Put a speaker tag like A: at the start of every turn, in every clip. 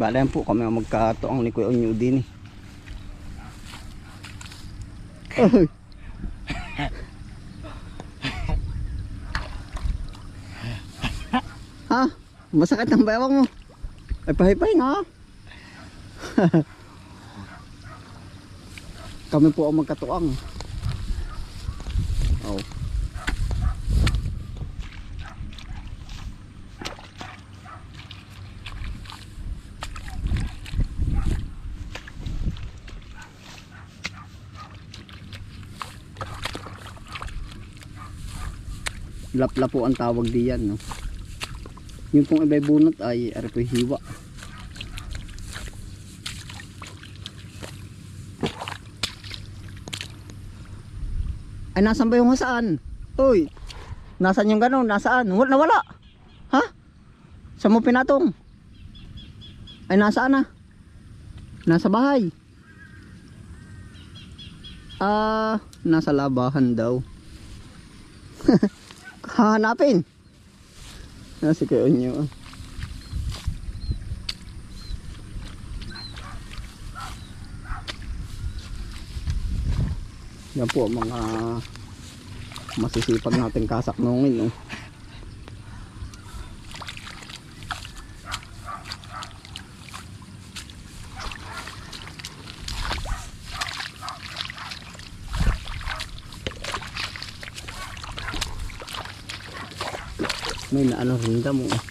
A: Bala yan po kami ang magkatoang ni Kuya Onyo din eh. Ha? Masakit ang bayawang mo. Ay pahipay nga. kami po ang magkatuang. Oh. Lapla po ang tawag diyan, no. Yung pong ibay bunot ay ari po hiwa. Ay nasan ba yung hasaan? Uy. Nasaan yung ganon? Nasaan? Wala nawala. Ha? Saan mo pinatong? Ay nasaan na? Nasa bahay. Ah, nasa labahan daw. Hahanapin. Nasa kayo nyo. Yan po mga masisipag nating kasaknungin. Oh. May naano rin mo. oh.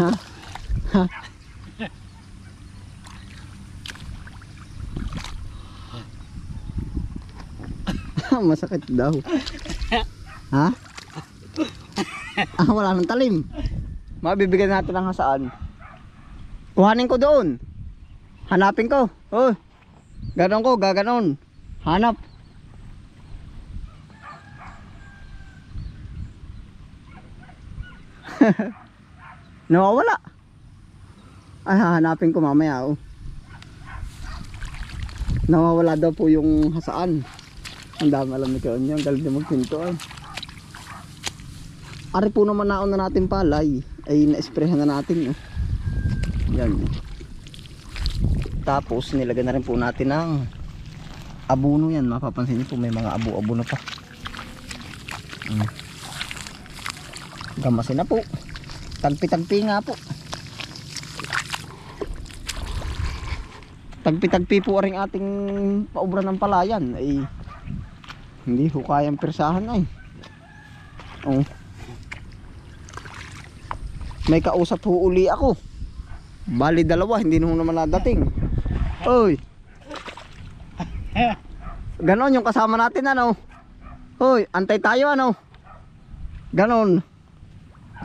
A: Ha? Ha? Masakit daw. ha? Ah, wala nang talim. Mabibigyan natin ng hasaan. Kuhanin ko doon. Hanapin ko. Oh. Ganon ko, gaganon. Hanap. Nawawala. Ay, hahanapin ko mamaya, oh. Nawawala daw po yung hasaan. Ang dami alam ni Kaon yan. Galing na magpinto, ay. Ari po naman naon na natin palay. Ay, na-sprayhan na natin, oh. Yan. Tapos, nilagyan na rin po natin ng abuno yan. Mapapansin niyo po, may mga abo-abuno pa. Mm. Gamasin na po. Tagpi-tagpi nga po. Tagpi-tagpi po rin ating paubra ng palayan. Ay, hindi ko kayang persahan ay. Oh. May kausap ho uli ako. Bali dalawa, hindi nung naman nadating. Oy. Ganon yung kasama natin ano. Hoy, antay tayo ano. Ganon.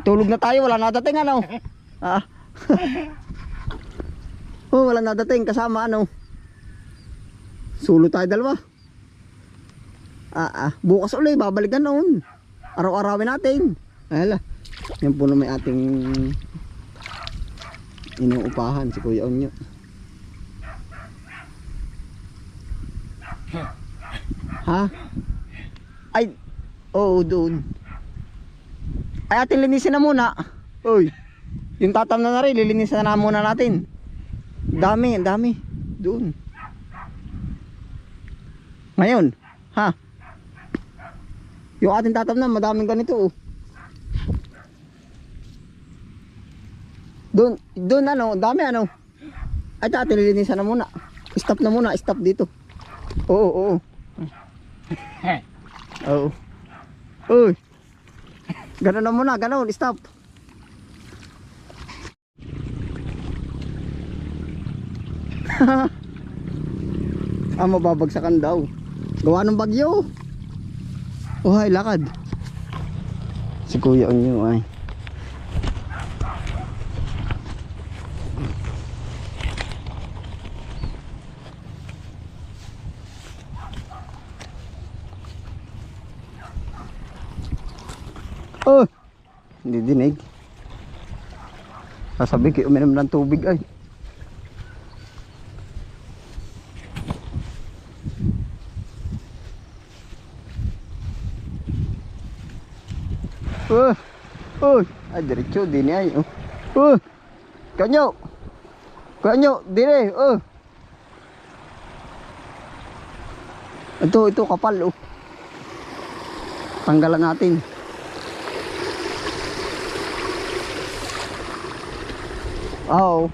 A: Tulog na tayo, wala nadating ano. Ah. oh, wala nadating kasama ano. Sulo tayo dalawa. Ah, ah. Bukas ulit, babalikan noon. Araw-arawin natin. Ala. Yan po na may ating inuupahan si Kuya Onyo. Ha? Ay, oo doon. Ay atin linisin na muna. Uy. Yung tatam na na rin, lilinisan na muna natin. Dami, dami. Doon. Ngayon, ha? Yung ating tatam na, madaming ganito oh. Doon, doon ano, dami ano. Ay, atin lilinisan na muna. Stop na muna, stop dito. Oo, oo. Oo. Uy. Ganun na muna, ganun, stop. ah, mababagsakan daw. Gawa ng bagyo. Oh, ay, lakad. Si Kuya Onyo ay. Oh! Hindi dinig. Sasabi kayo uminom ng tubig ay. Oh! Uy, ay diretso din ay. Uh. Kanyo. Kanyo, dire. Oh. Ito, ito kapal oh. Tanggalan natin. Oo.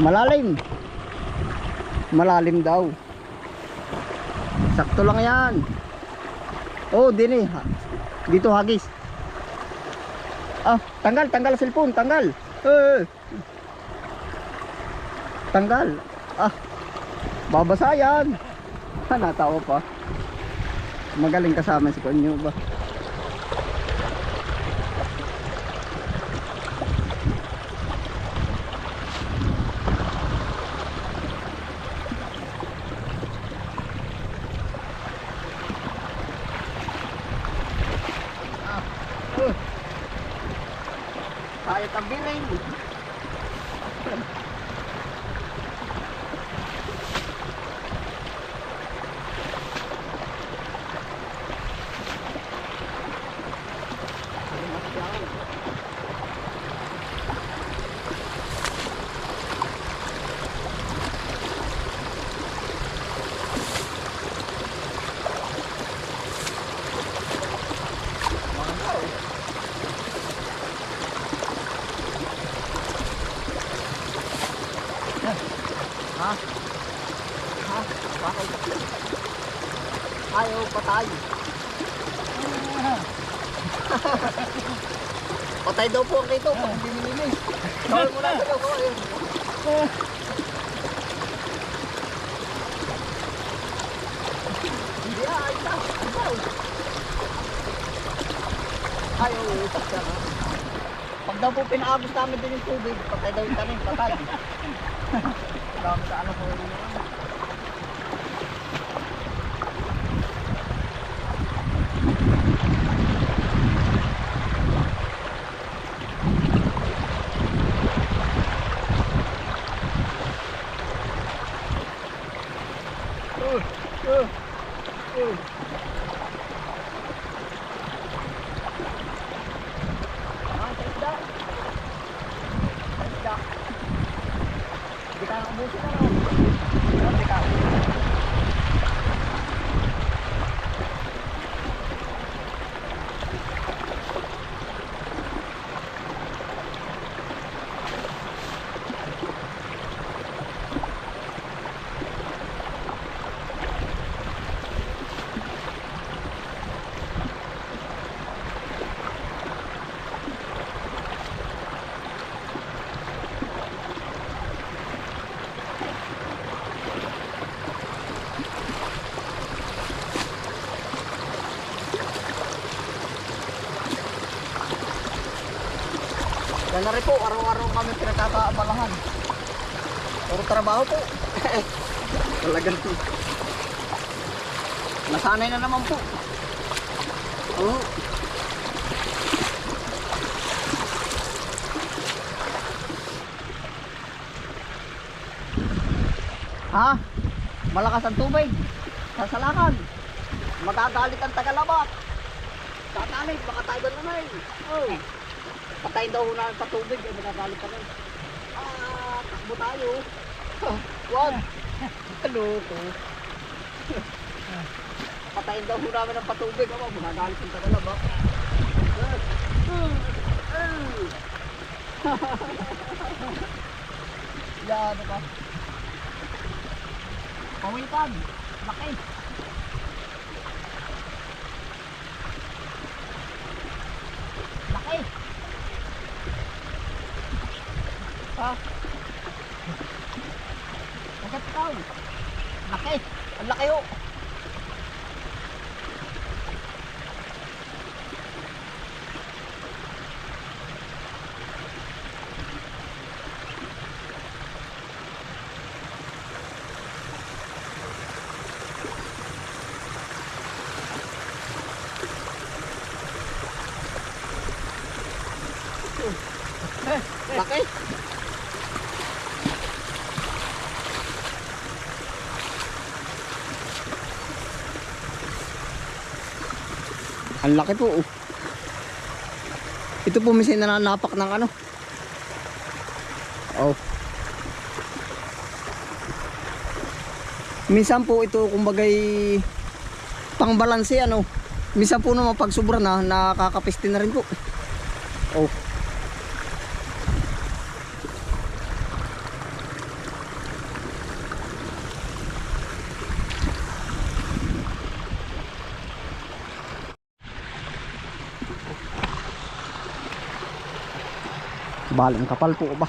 A: Malalim. Malalim daw. Sakto lang yan. Oh, din eh. Dito hagis. Ah, tanggal, tanggal cellphone, tanggal. Eh. Tanggal. Ah. Babasa yan. Ha, natawa pa. Magaling kasama si Konyo ba? Kaya tabirin. Ha? Ha? Bakit? Ayaw patay. patay daw po ang dito pag hindi nilinis. Kawal mo na ito. Kawal. Hindi ah, ayos ah. Ayaw. Ayaw, utak siya ha. Pag pinaagos namin din yung tubig, patay daw yung tanim, patay. Dami sa ano po yun. Uh, uh, uh. Ah, sa isda. Sa isda. Hindi ka ubusin na no? Hindi ka. Rin po, araw-araw kami pinagkakaabalahan. Puro trabaho po. Talagang po. Nasanay na naman po. Oo. Ha? Malakas ang tubig. Sasalakan. Magagalit ang tagalabak. Tatanig, baka tayo doon naman. Oh. Patayin daw na sa tubig, eh, magagalit ka rin. Ah, takbo tayo. Wag. Ano ko? Patayin daw namin ng patubig, ama, magagalit yung tagalaba. Yan, ano ka? Pawipan. Laki. Laki. Ha? Ikaw. Laki. Ang laki oh. Laki. Ang laki po. Oh. Ito po minsan nananapak ng ano. Oh. Minsan po ito kumbagay pangbalanse ano. Minsan po naman pag sobra na nakakapiste na rin po. Oh. Baling kapal po ba?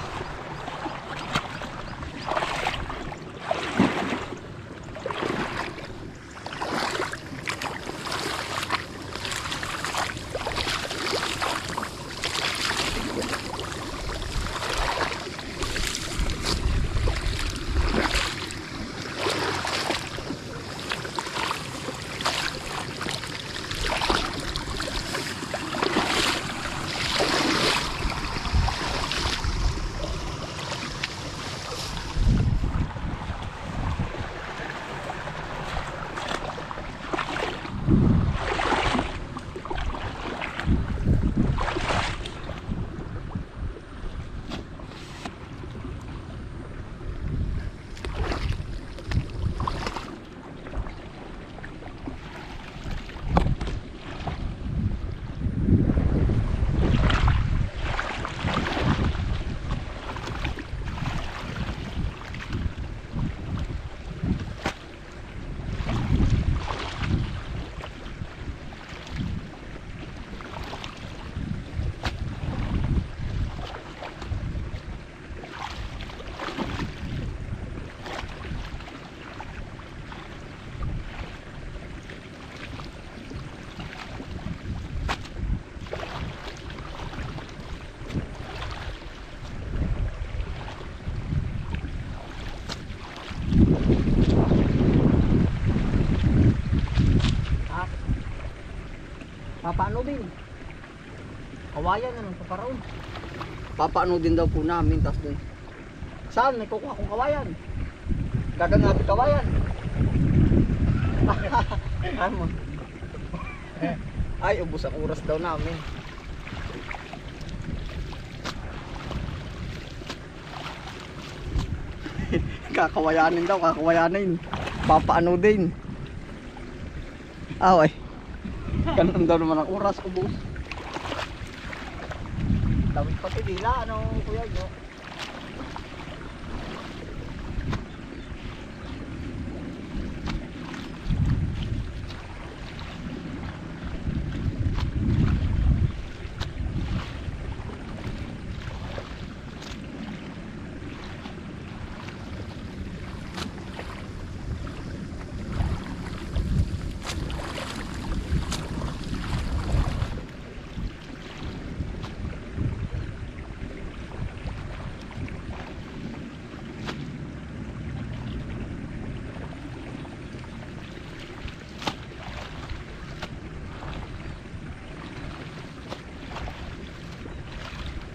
A: Ha? Papaano din? Kawayan ano sa paraon. Papaano din daw po namin tas dun. Saan may kukuha kong kawayan? Gagang natin kawayan. ano? Ay, ubos ang oras daw namin. kakawayanin daw, kakawayanin. Papaano din. Ah, ay. Ganun daw naman ang oras, ubos. Tawid pati dila, ano kuya nyo?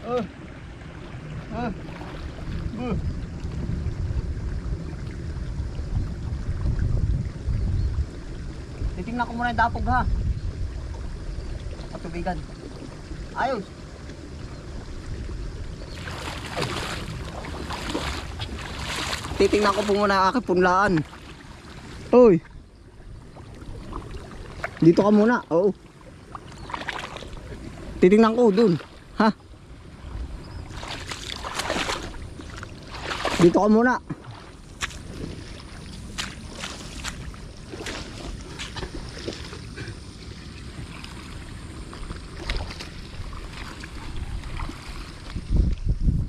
A: Uh. Uh. Uh. Titingnan ko muna yung dapog ha. Patubigan. Ayos. Titingnan ko po muna ang aking punlaan. Oy. Dito ka muna. Oo. Titingnan ko dun. Ha? Dito ka muna.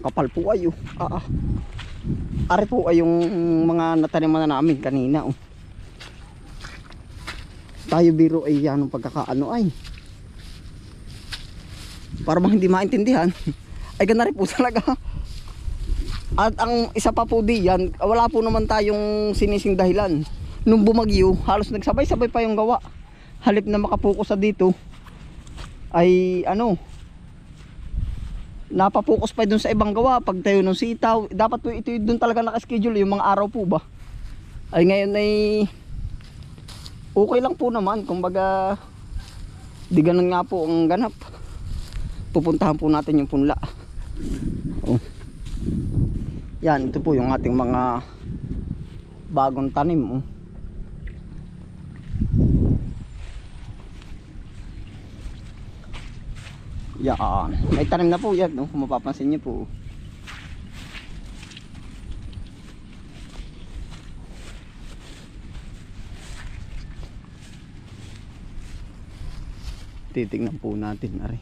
A: Kapal po ayo. Ah, ah. Ari po ay yung mga nataniman na namin kanina. Oh. Tayo biro ay yan ang pagkakaano ay. Para bang hindi maintindihan. Ay gana rin po talaga. At ang isa pa po diyan, wala po naman tayong sinising dahilan. Nung bumagyo, halos nagsabay-sabay pa yung gawa. Halip na makapokus sa dito, ay ano, napapokus pa dun sa ibang gawa. Pag tayo ng sitaw, dapat po ito dun talaga nakaschedule yung mga araw po ba. Ay ngayon ay okay lang po naman. Kumbaga, Di ganun nga po ang ganap. Pupuntahan po natin yung punla. Oh. Yan, ito po yung ating mga bagong tanim. Oh. Yan. May tanim na po yan, no? kung mapapansin niyo po. Titignan po natin, ari.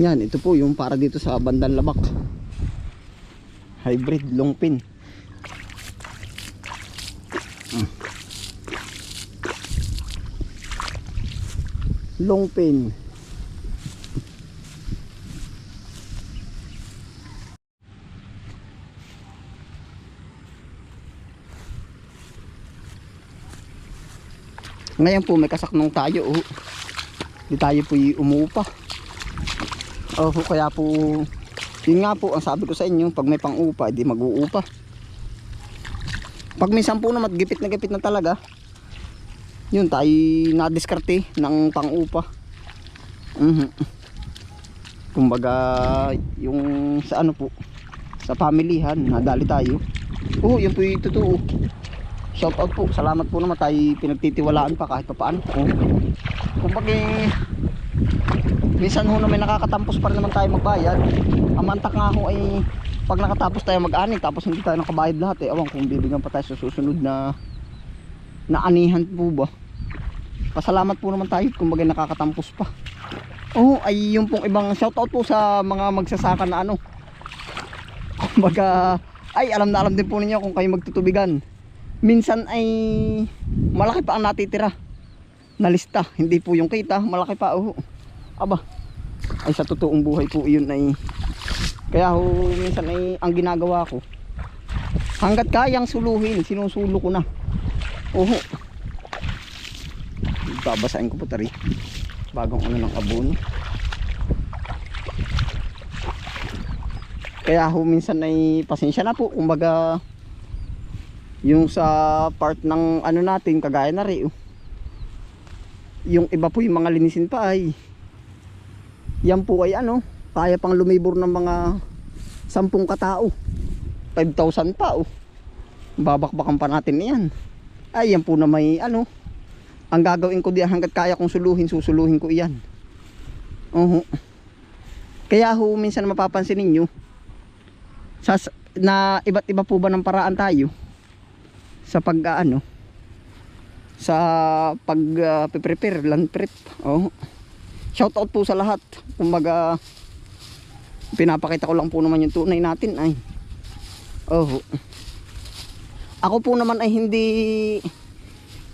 A: Yan, ito po yung para dito sa bandang labak. Hybrid long pin. long pin ngayon po may kasaknong tayo oh. di tayo po umuupa oh kaya po yun nga po ang sabi ko sa inyo pag may pang-upa di mag-uupa. Pag minsan po naman gipit na gipit na talaga. Yun tayo nadiskarte ng pang-upa. Mhm. Kumbaga yung sa ano po sa pamilihan nadali tayo. Oo yun po yung totoo. Shout out po salamat po naman tayo pinagtitiwalaan pa kahit pa paano oh. kumbaga minsan ho na may nakakatampos pa rin naman tayo magbayad. Ang mantak nga ho ay pag nakatapos tayo mag-ani tapos hindi tayo nakabayad lahat eh awan kung bibigyan pa tayo sa susunod na naanihan po ba. Pasalamat po naman tayo kung bagay nakakatampos pa. Oh ay yung pong ibang shoutout po sa mga magsasaka na ano. Kumbaga ay alam na alam din po ninyo kung kayo magtutubigan. Minsan ay malaki pa ang natitira na lista. Hindi po yung kita malaki pa oh aba ay sa totoong buhay po yun ay kaya ho minsan ay ang ginagawa ko hanggat kayang suluhin sinusulo ko na. Oho. Babasahin ko po tari bagong ano ng abono kaya ho minsan ay pasensya na po kumbaga yung sa part ng ano natin kagaya na rin oh. yung iba po yung mga linisin pa ay yan po ay ano kaya pang lumibor ng mga sampung katao. 5,000 pa oh. Babakbakan pa natin yan. Ay yan po na may ano ang gagawin ko diyan hanggat kaya kong suluhin susuluhin ko iyan. Oho. Kaya ho minsan mapapansin ninyo sa, na iba't iba po ba ng paraan tayo sa pag ah, ano sa pag uh, prepare land prep oh shout out po sa lahat. Kumbaga pinapakita ko lang po naman yung tunay natin ay. Oh ako po naman ay hindi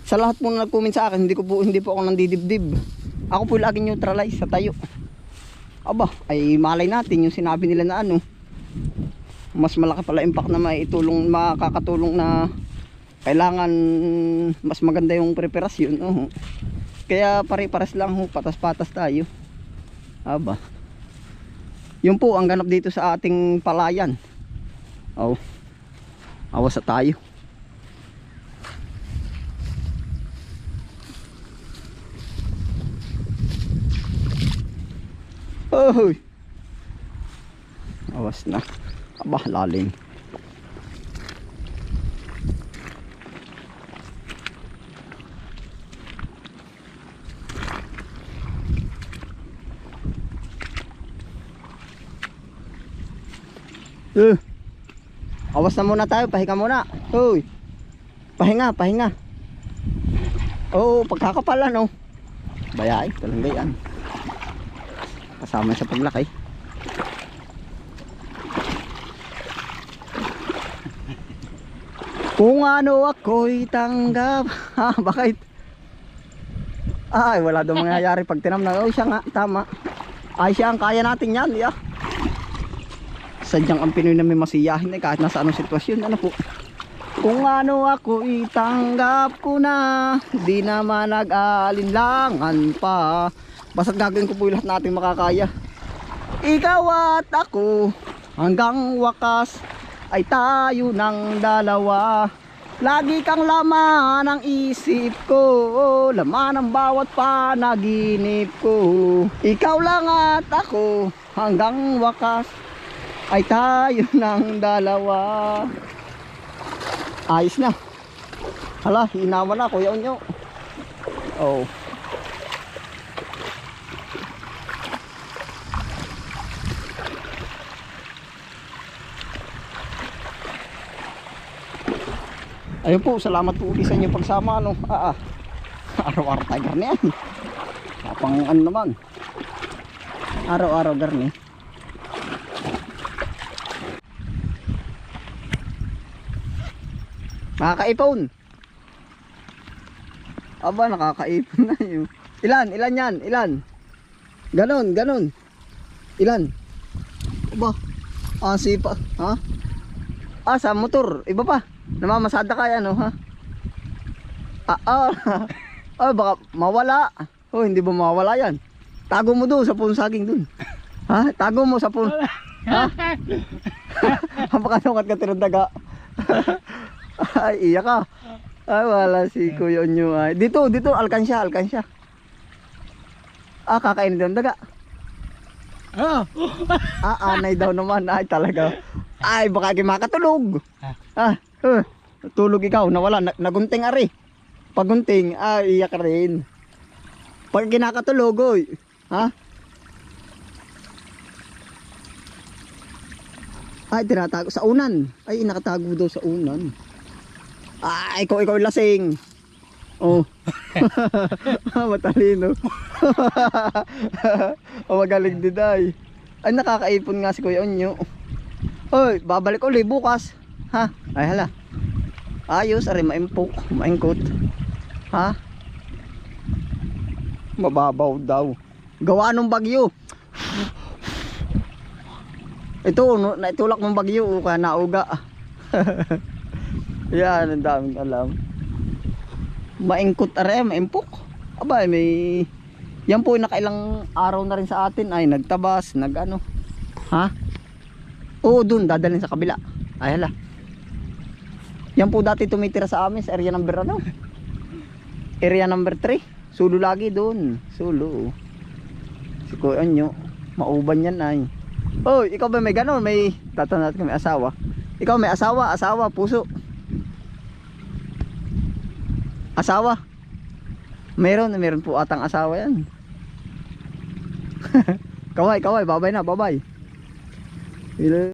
A: sa lahat po na nag-comment sa akin hindi ko po hindi po ako nandidibdib. Ako po laging neutralize sa tayo. Aba ay malay natin yung sinabi nila na ano mas malaki pala impact na maitulong makakatulong na kailangan mas maganda yung preparasyon. Oh. Kaya pare-pares lang ho patas-patas tayo aba yun po ang ganap dito sa ating palayan oh awas sa tayo Oy. Awas na. Aba, lalim. Uh. Awas na muna tayo, pahinga muna. Hoy. Pahinga, pahinga. Oo, pagkakapalan oh. Bayay, talaga yan kasama sa paglaki kung ano ako'y tanggap ha bakit ay wala daw mangyayari pag tinamnan oh siya nga tama ay siya ang kaya natin yan yeah. Sadyang ang Pinoy na may masiyahin eh kahit nasa anong sitwasyon ano po kung ano ako itanggap ko na Di naman nag-alinlangan pa Basta gagawin ko po lahat natin makakaya Ikaw at ako Hanggang wakas ay tayo ng dalawa. Lagi kang laman ng isip ko, laman ng bawat panaginip ko. Ikaw lang at ako hanggang wakas ay tayo ng dalawa. Ayos na. Hala, hinawa na kuya Onyo. Oh. Ayun po, salamat po ulit sa inyong pagsama ano. Ah, ah. Araw-araw tayo garni yan. Kapang ano naman. Araw-araw garni. Nakakaipon. Aba, nakakaipon na yun. Ilan? Ilan yan? Ilan? Ganon, ganon. Ilan? Aba, ah, sipa. Ha? Ah, sa motor. Iba pa. Namamasada kaya, no, ha? Ah, ah. ah, baka mawala. Oh, hindi ba mawala yan? Tago mo doon sa punong saging doon. Ha? Tago mo sa punong... Ha? Baka nungat ka tinadaga. Ay, iyak ka. Ay, wala si Kuya Onyo. Ay. Dito, dito, alkansya, alkansya. Ah, kakainin daw daga.
B: Ah,
A: Ah, anay daw naman. Ay, talaga. Ay, baka kayo makatulog. Ah, huh. tulog ikaw, nawala, na, nagunting ari. Pagunting, ah, iyak ka rin. Pag kinakatulog, oy. Ha? Ay, tinatago sa unan. Ay, nakatago daw sa unan. Ay, ikaw, ikaw lasing. Oh. Matalino. oh, magaling din ay. Ay, nakakaipon nga si Kuya Onyo. Oy, babalik uli bukas. Ha? Ay, hala. Ayos, ari maimpok, maingkot. Ha? Mababaw daw. Gawa nung bagyo. Ito, no, naitulak mong bagyo, o kaya nauga. Yan, ang daming alam. Maingkot are, maimpok. Aba, may... Yan po, nakailang araw na rin sa atin. Ay, nagtabas, nagano. Ha? Oo, dun, dadalhin sa kabila. Ay, hala. Yan po dati tumitira sa amin sa area number ano? Area number 3. Sulo lagi doon. Sulo. Si Kuya Onyo. Mauban yan ay. Oh, ikaw ba may ganon? May kung may asawa. Ikaw may asawa, asawa, puso. Asawa. Meron, meron po atang asawa yan. kaway, kaway, babay na, babay. Ila-